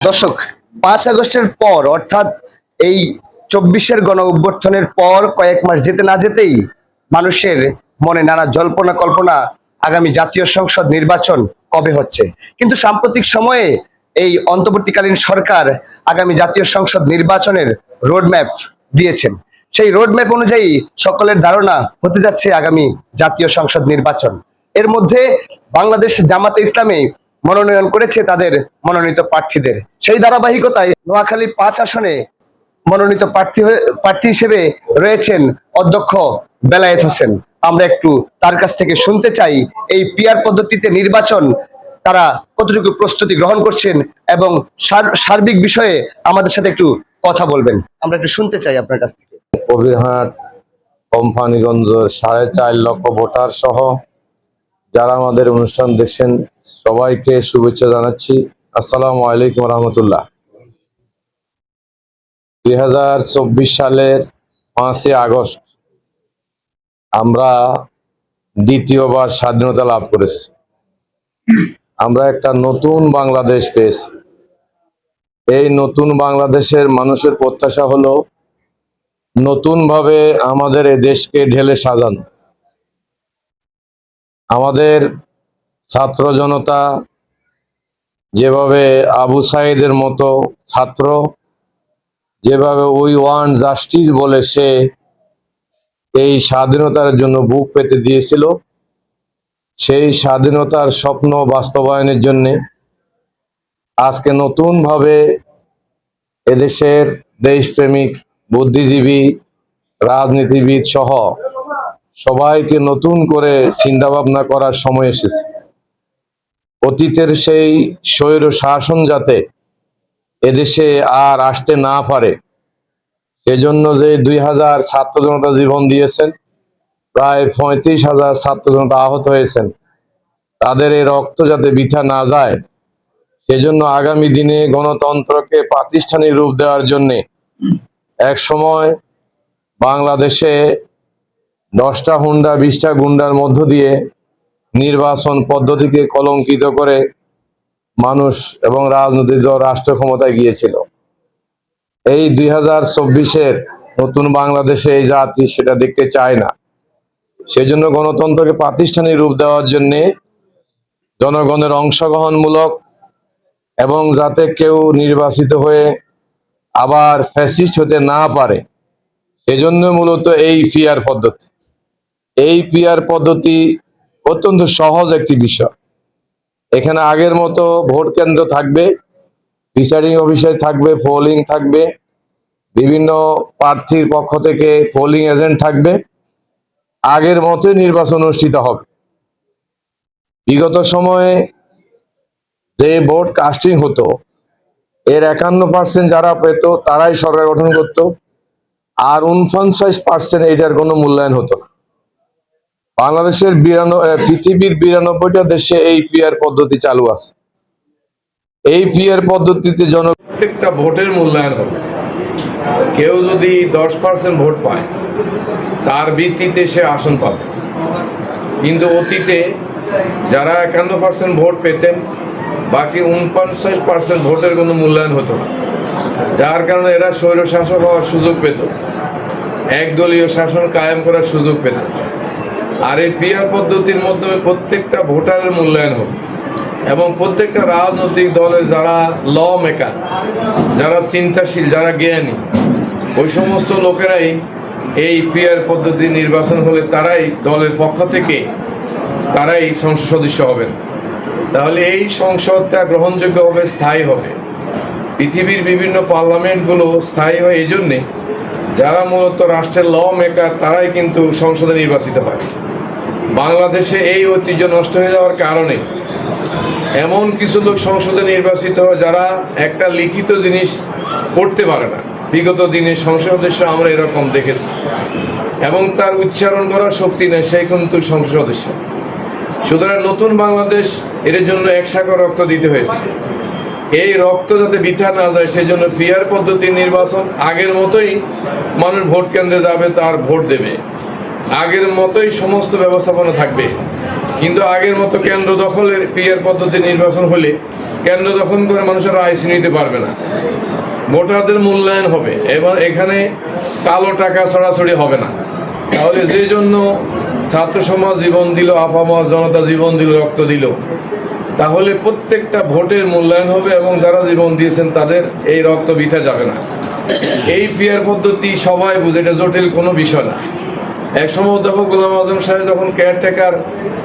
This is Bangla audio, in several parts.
দর্শক, পাঁচ আগস্টের পর, অর্থাৎ এই চব্বিশের গণ অভ্যর্থনের পর কয়েক মাস যেতে না যেতেই মানুষের মনে নানা জল্পনা কল্পনা আগামী জাতীয় সংসদ নির্বাচন কবে হচ্ছে? কিন্তু সাম্প্রতিক সময়ে এই অন্তর্বর্তীকালীন সরকার আগামী জাতীয় সংসদ নির্বাচনের রোডম্যাপ দিয়েছেন। সেই রোডম্যাপ অনুযায়ী সকলের ধারণা হতে যাচ্ছে আগামী জাতীয় সংসদ নির্বাচন। এর মধ্যে বাংলাদেশ জামাতে ইসলামী মনোনয়ন করেছে তাদের মনোনীত প্রার্থীদের। সেই ধারাবাহিকতায় নোয়াখালী পাঁচ আসনে মনোনীত প্রার্থী প্রার্থী হিসেবে রয়েছেন অধ্যক্ষ বেলায়েত হোসেন। আমরা একটু তার কাছ থেকে শুনতে চাই, এই পিয়ার পদ্ধতিতে নির্বাচন তারা কতটুকু প্রস্তুতি গ্রহণ করছেন এবং সার- সার্বিক বিষয়ে আমাদের সাথে একটু কথা বলবেন। আমরা একটু শুনতে চাই আপনার কাছ থেকে। কবিরহাট কোম্পানিগঞ্জ সাড়ে চার লক্ষ ভোটার সহ যারা আমাদের অনুষ্ঠান দেখছেন সবাইকে শুভেচ্ছা জানাচ্ছি। আসসালামু আলাইকুম রহমতুল্লাহ। দুই হাজার চব্বিশ সালের পাঁচই আগস্ট আমরা দ্বিতীয়বার স্বাধীনতা লাভ করেছি। আমরা একটা নতুন বাংলাদেশ পেয়েছি। এই নতুন বাংলাদেশের মানুষের প্রত্যাশা হলো নতুনভাবে আমাদের এ দেশকে ঢেলে সাজানো। আমাদের ছাত্র জনতা, যেভাবে আবু সাইদের মতো ছাত্র, যেভাবে উই ওয়ান জাস্টিস বলে সে এই স্বাধীনতার জন্য বুক পেতে দিয়েছিল, সেই স্বাধীনতার স্বপ্ন বাস্তবায়নের জন্যে আজকে নতুনভাবে এদেশের দেশপ্রেমিক, বুদ্ধিজীবী, রাজনীতিবিদ সহ সবাইকে নতুন করে চিন্তা ভাবনা করার সময় এসেছে। অতীতের সেই স্বৈর শাসন যাতে এদেশে আর আসতে না পারে, সেজন্য যে দুই হাজার ছাত্র জনতা জীবন দিয়েছেন, প্রায় পঁয়ত্রিশ হাজার ছাত্র জনতা আহত হয়েছেন, তাদের এই রক্ত যাতে বৃথা না যায়, সেজন্য আগামী দিনে গণতন্ত্রকে প্রাতিষ্ঠানিক রূপ দেওয়ার জন্যে এক সময় বাংলাদেশে দশটা হুন্ডা, বিশটা গুন্ডার মধ্য দিয়ে নির্বাচন পদ্ধতিকে কলঙ্কিত করে মানুষ এবং রাজনৈতিক দল রাষ্ট্র ক্ষমতায় গিয়েছিল। এই দুই হাজার চব্বিশের নতুন বাংলাদেশে এই জাতি সেটা দেখতে চায় না। সেজন্য গণতন্ত্রকে প্রাতিষ্ঠানিক রূপ দেওয়ার জন্যে জনগণের অংশগ্রহণমূলক এবং যাতে কেউ নির্বাচিত হয়ে আবার ফ্যাসিস্ট হতে না পারে, সেজন্য মূলত এই পিয়ার পদ্ধতি। এই পিয়ার পদ্ধতি অত্যন্ত সহজ একটি বিষয়। এখানে আগের মতো ভোট কেন্দ্র থাকবে প্রিসাইডিং অফিসার থাকবে পোলিং থাকবে, বিভিন্ন প্রার্থীর পক্ষ থেকে পোলিং এজেন্ট থাকবে। আগের মতোই নির্বাচন অনুষ্ঠিত হবে। বিগত সময়ে যে ভোট কাস্টিং হতো, এর একান্ন পার্সেন্ট যারা পেত, তারাই সরকার গঠন করত। আর উনপঞ্চাশ পার্সেন্ট এটার কোনো মূল্যায়ন হতো না। বাংলাদেশের পৃথিবীর বিরানব্বইটা দেশে এই পিয়ার পদ্ধতি চালু আছে। এই পিয়ার পদ্ধতিতে জন প্রত্যেকটা ভোটের মূল্যায়ন হবে। কেউ যদি দশ পার্সেন্ট ভোট পায়, তার ভিত্তিতে সে আসন পাবে। কিন্তু অতীতে যারা একান্ন পার্সেন্ট ভোট পেতেন, বাকি উনপঞ্চাশ পার্সেন্ট ভোটের কোনো মূল্যায়ন হতো না। যার কারণে এরা স্বৈরশাসক হওয়ার সুযোগ পেত। একদলীয় শাসন কায়েম করার সুযোগ পেত। আর এই পিআর পদ্ধতির মাধ্যমে প্রত্যেকটা ভোটারের মূল্যায়ন হবে এবং প্রত্যেকটা রাজনৈতিক দলের যারা ল মেকার যারা চিন্তাশীল, যারা জ্ঞানী, ওই সমস্ত লোকেরাই এই পিআর পদ্ধতি নির্বাচন হলে তারাই দলের পক্ষ থেকে তারাই সংসদ সদস্য হবেন। তাহলে এই সংসদটা গ্রহণযোগ্য হবে, স্থায়ী হবে। পৃথিবীর বিভিন্ন পার্লামেন্টগুলো স্থায়ী হয় এই জন্যে যারা মূলত রাষ্ট্রের ল মেকার তারাই কিন্তু সংসদে নির্বাচিত হয়। বাংলাদেশে এই ঐতিহ্য নষ্ট হয়ে যাওয়ার কারণে এমন কিছু লোক সংসদে নির্বাচিত হয় যারা একটা লিখিত জিনিস পড়তে পারে না। বিগত দিনে সংসদ সদস্য আমরা এরকম দেখেছি। এবং তার উচ্চারণ করার শক্তি নেই সেই কিন্তু সংসদ সদস্য। সুতরাং নতুন বাংলাদেশ এর জন্য এক সাগর রক্ত দিতে হয়েছে। এই রক্ত যাতে বৃথা না যায় সেই জন্য পিয়ার পদ্ধতির নির্বাচন আগের মতোই মানুষ ভোট কেন্দ্রে যাবে, তার ভোট দেবে। আগের মতোই সমস্ত ব্যবস্থাপনা থাকবে। কিন্তু আগের মতো কেন্দ্র দখলের পিয়ার পদ্ধতি নির্বাচন হলে কেন্দ্র দখল করে মানুষের রাইস নিতে পারবে না। ভোটারদের মূল্যায়ন হবে এবং এখানে কালো টাকা ছড়াছড়ি হবে না। তাহলে যে জন্য ছাত্র সমাজ জীবন দিল, আপামর জনতা জীবন দিল, রক্ত দিল, তাহলে প্রত্যেকটা ভোটের মূল্যায়ন হবে এবং যারা জীবন দিয়েছেন তাদের এই রক্ত বিথা যাবে না। এই পিয়ার পদ্ধতি সবাই বুঝে, এটা জটিল কোনো বিষয় না। এক সময় অধ্যাপক গোলাম আজম সাহেব যখন কেয়ারটেকার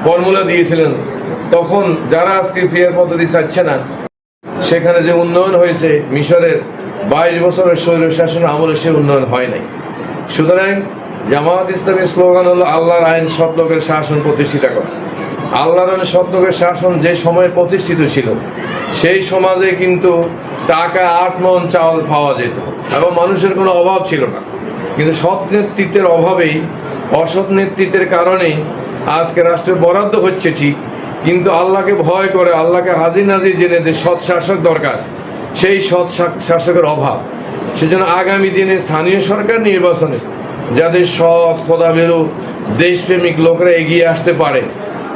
ফর্মুলা দিয়েছিলেন, তখন যারা আজকে পিয়ার পদ্ধতি চাচ্ছে না, সেখানে যে উন্নয়ন হয়েছে মিশরের বাইশ বছরের স্বৈর শাসন আমলে সে উন্নয়ন হয় নাই। সুতরাং জামাত ইসলামী স্লোগান হলো, আল্লাহর আইন সৎলোকের শাসন প্রতিষ্ঠিত করা। আল্লাহর আইন সৎলোকের শাসন যে সময়ে প্রতিষ্ঠিত ছিল, সেই সমাজে কিন্তু টাকা, আট মন চাউল পাওয়া যেত এবং মানুষের কোনো অভাব ছিল না। কিন্তু সৎ নেতৃত্বের অভাবেই অসৎ নেতৃত্বের কারণেই আজকে রাষ্ট্রের বরাদ্দ হচ্ছে ঠিক, কিন্তু আল্লাহকে ভয় করে, আল্লাহকে হাজির নাজির জেনে যে সৎ শাসক দরকার, সেই সৎ শাসকের অভাব। সেজন্য আগামী দিনে স্থানীয় সরকার নির্বাচনে যাদের সৎ খোদাবেরু দেশপ্রেমিক লোকরা এগিয়ে আসতে পারে,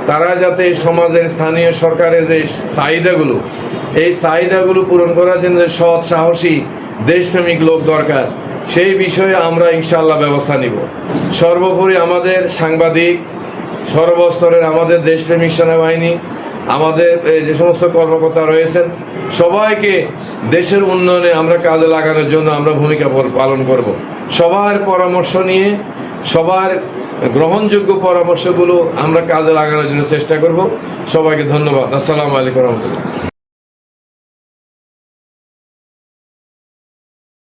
তারা যাতে সমাজের স্থানীয় সরকারের যে চাহিদাগুলো, এই চাহিদাগুলো পূরণ করার জন্য সৎ, সাহসী, দেশপ্রেমিক লোক দরকার সেই বিষয়ে আমরা ইনশাল্লাহ ব্যবস্থা নিব। সর্বোপরি আমাদের সাংবাদিক, সর্বস্তরের আমাদের দেশপ্রেমিক সেনাবাহিনী, আমাদের যে সমস্ত কর্মকর্তা রয়েছেন, সবাইকে দেশের উন্নয়নে আমরা কাজে লাগানোর জন্য আমরা ভূমিকা পালন করব। সবার পরামর্শ নিয়ে, সবার গ্রহণযোগ্য পরামর্শগুলো আমরা কাজে লাগানোর জন্য চেষ্টা করব। সবাইকে ধন্যবাদ। আসসালামু আলাইকুম রহমতুল্লাহ।